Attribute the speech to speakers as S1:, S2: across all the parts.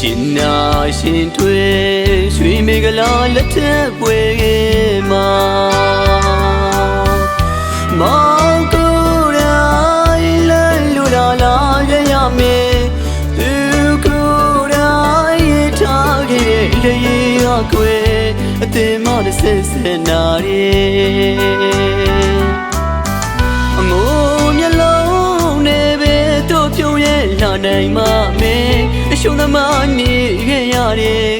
S1: ရှင်ထွေရွှေမေကလာလက်ထက်ပွဲမှာမောင်ကိုယ်တိုင်လဲလူလာလာရရမေသူကိုယ်တိုင်ရထားခဲ့တဲ့လေရကွယ်အတင်မနဲ့ဆက်ဆက်နာရီအငိုမျက်လုံးနဲ့ပဲတို့ပြုံးရဲ့လာနိုင်မမေအ ရှုံးသမားနေခဲ့ရတယ်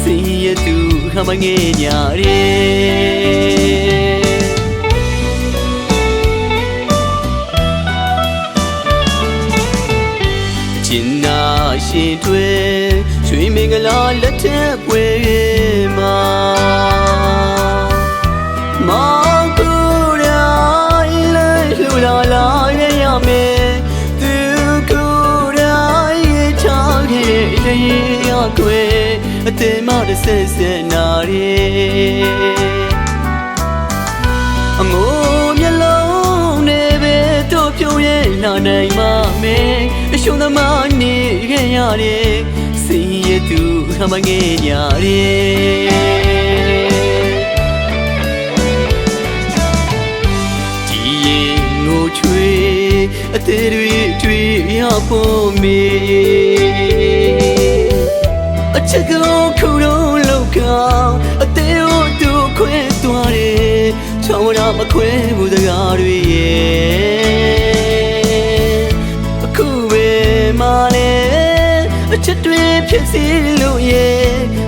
S1: စင်ရသူခမငယ်ညာရီကျင်နာရှင်တွေရွှေမင်္ဂလာလက်ထက်ပွဲမှာမော ဆက်ဆက်နာရီအငိုမျက်လုံးနဲ့ပဲတို့ပြုံးရဲ့လာနိုင်မမေအရှုံးသမားနေခဲ့ရတယ်စင်ရသူခမငယ်ညာရီဒီရင်ငိုချွေအသေးတွေတွေ့ရဖို့မေအ ချက်ကလေးခုတော့လောက်ကအသေးတို့သူခွဲသွားတယ်ချောင်းရမခွဲဘူးတကားတွေရဲ့အခုပဲမလဲအချက်တွေဖြစ်စီလို့ရဲ့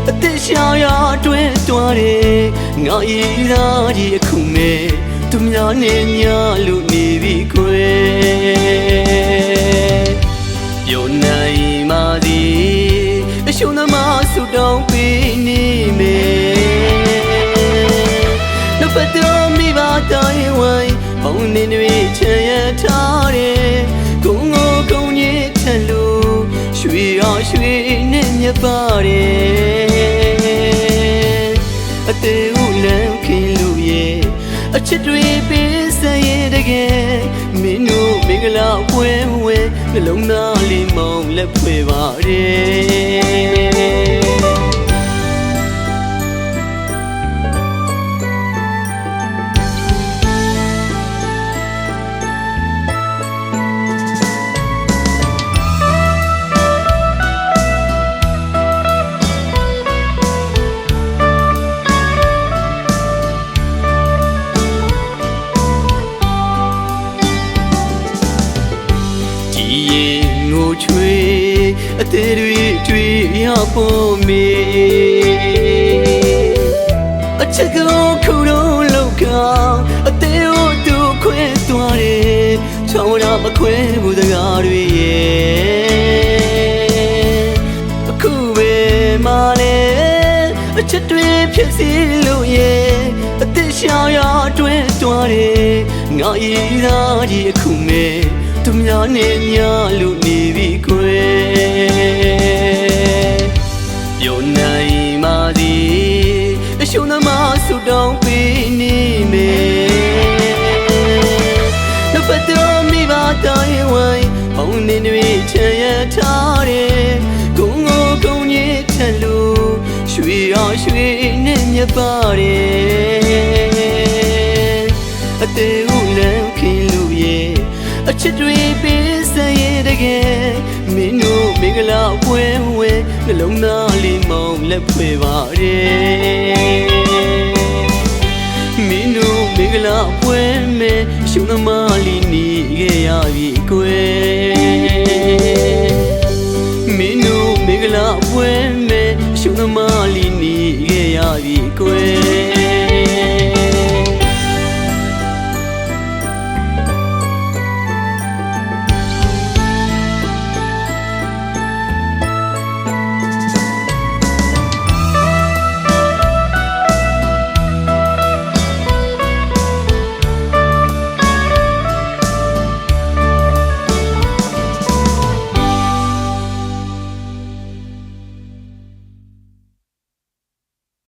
S1: အသက်ရှောင်ရအတွင်းသွားတယ်ငါရည်သားကြီးအခုမဲ့သူများနဲ့ညာလို့နေပြီခွဲ ဆူတောင်းပေးနေမယ်နှုတ်ပတ်တော်မိဘတိုင်းဝိုင်းပေါင်းနေတွေချမ်းရထားတယ်ကုန်းကိုကုန်းကြီးထက်လို့ရွှေရောရွှေနဲ့မြပါတယ်အသေးဦးလမ်းခင်လို့ရဲ့အချစ်တွေပေးစရဲ့တကယ်မင်းတို့မင်္ဂလာပွဲဝဲနှလုံးသားလေးမောင်လက်ဖွယ်ပါတယ် ဖို့မေအချက်ကလေးခုတော့လောက်ကအသေးတို့သူခွဲသွားတယ်ချောင်းရမခွဲဘူးတကားတွေရဲ့အခုပဲမလဲအချက်တွေဖြစ်စီလို့ရဲ့အသက်ရှောင်ရအတွင်းသွားတယ်ငါရည်သားကြီးအခုမဲ့သူများနဲ့ညာလို့နေ ဆူတောင်းပေးနေမယ်နှုတ်ပတ်တော်မိဘတိုင်းဝိုင်းပေါင်းနေတွေချမ်းရထားတယ်ဂုံငိုဂုံကြီးထက်လို့ရွှေရောရွှေနဲ့မြတ်ပါတယ်အသေးဦးလမ်းခင်လို့ရဲ့အချစ်တွေပေးစရဲ့တကယ်မင်းတို့မင်္ဂလာပွဲဝဲနှလုံးသားလေးမောင်လက်ဖွယ်ပါတယ်မ င်္ဂလာပွဲမဲရှုံသမားလီနီ